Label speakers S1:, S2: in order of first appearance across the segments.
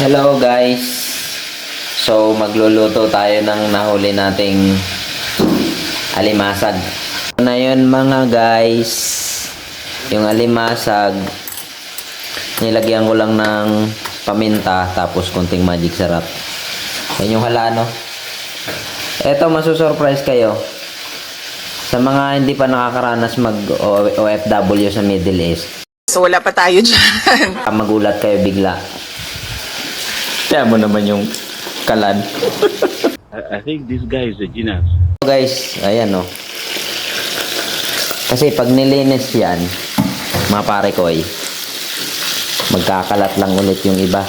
S1: Hello guys. So magluluto tayo ng nahuli nating alimasag. Na yun mga guys. Yung alimasag nilagyan ko lang ng paminta tapos konting magic sarap. Yan yung halano. Eto masusurprise kayo. Sa mga hindi pa nakakaranas mag OFW sa Middle East,
S2: So wala pa tayo dyan.
S1: magulat kayo bigla. Kaya mo naman yung kalan.
S3: I, I think this guy is a genius.
S1: So guys, ayan oh. Kasi pag nilinis yan, mga pare ko ay magkakalat lang ulit yung iba.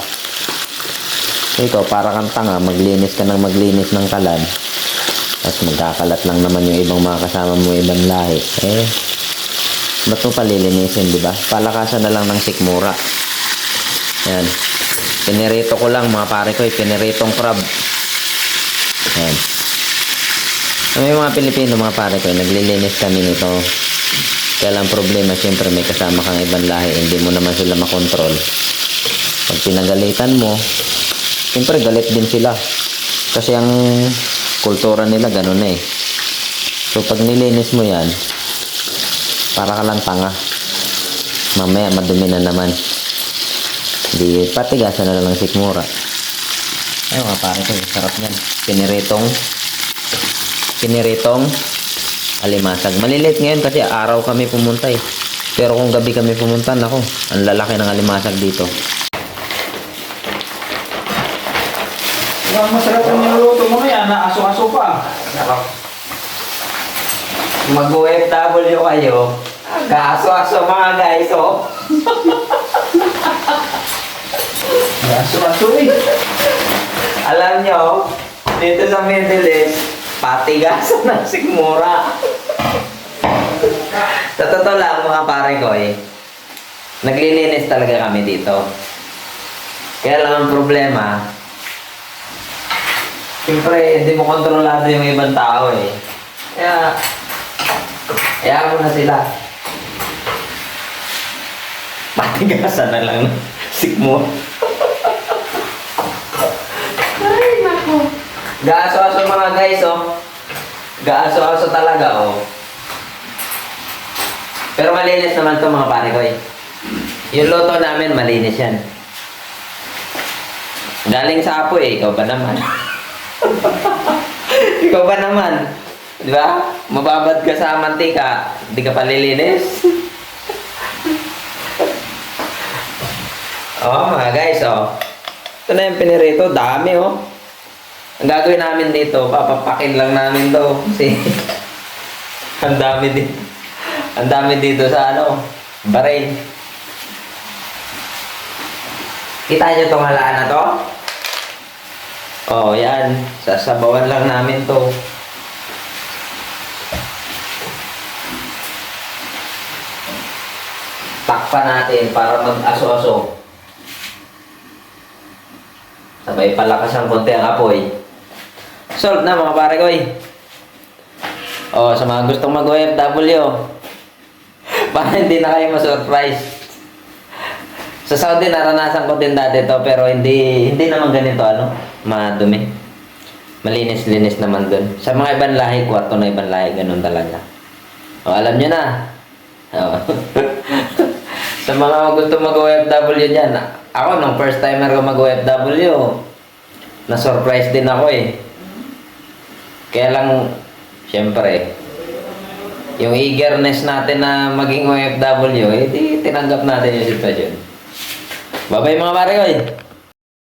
S1: So ito, para kang tanga, maglinis ka ng maglinis ng kalan. Tapos magkakalat lang naman yung ibang mga kasama mo, ibang lahi. Eh, ba't mo palilinisin, di ba? Palakasan na lang ng sikmura. Yan. Pinirito ko lang, mga pare ko, eh, piniritong crab. Yan. May mga Pilipino, mga pare ko, eh, naglilinis kami nito. Kaya lang problema, siyempre may kasama kang ibang lahi, hindi mo naman sila makontrol. Pag pinagalitan mo, siyempre galit din sila. Kasi ang kultura nila ganun eh. So pag nilinis mo yan, para ka lang tanga. Mamaya madumi na naman. Di patigasan na lang ng sikmura. Ayun mga pare ko, sarap yan. Piniritong piniritong alimasag. Malilit ngayon kasi araw kami pumunta eh. Pero kung gabi kami pumunta, nako, ang lalaki ng alimasag dito.
S4: Ang masarap ang niluluto mo yan, na aso-aso pa.
S1: Nako. Mag-OFW kayo. Gaso-aso mga guys, oh.
S4: Aso-aso eh.
S1: Alam nyo, dito sa Middle East, patigasan ng sigmura. sa totoo lang, mga pare ko eh, naglilinis talaga kami dito. Kaya lang ang problema, siyempre, hindi mo kontrolado yung ibang tao eh. Kaya, kaya mo na sila. Patigasan na lang ng sigmura. Gaaso-aso mga guys, oh. Gaaso-aso talaga, oh. Pero malinis naman to mga pare ko, eh. Yung loto namin, malinis yan. Galing sa apo, eh. Ikaw ba naman? Ikaw ba naman? Di ba? Mababad ka sa mantika, di ka palilinis. oh, mga guys, oh. Ito na yung pinirito. Dami, oh. Ang gagawin namin dito, papapakin lang namin to. Kasi, ang dami dito. Ang dami dito sa ano, Bahrain. Kita nyo itong halaan na to? Oh, yan. Sasabawan lang namin to. Takpan natin para mag-aso-aso. Sabay palakas ang konti ang apoy. Solve na mga pare ko eh. Oh, sa mga gustong mag-OFW, para hindi na kayo ma-surprise. Sa Saudi, naranasan ko din dati to, pero hindi hindi naman ganito, ano, madumi. Malinis-linis naman dun. Sa mga ibang lahi, kwarto na ibang lahi, ganun talaga. O, alam nyo na. O. sa mga gusto mag-OFW dyan, ako, nung first timer ko mag-OFW, na-surprise din ako eh. Kaya lang, syempre, yung eagerness natin na maging OFW, eh, tinanggap natin yung sitwasyon. Bye-bye mga pare ko.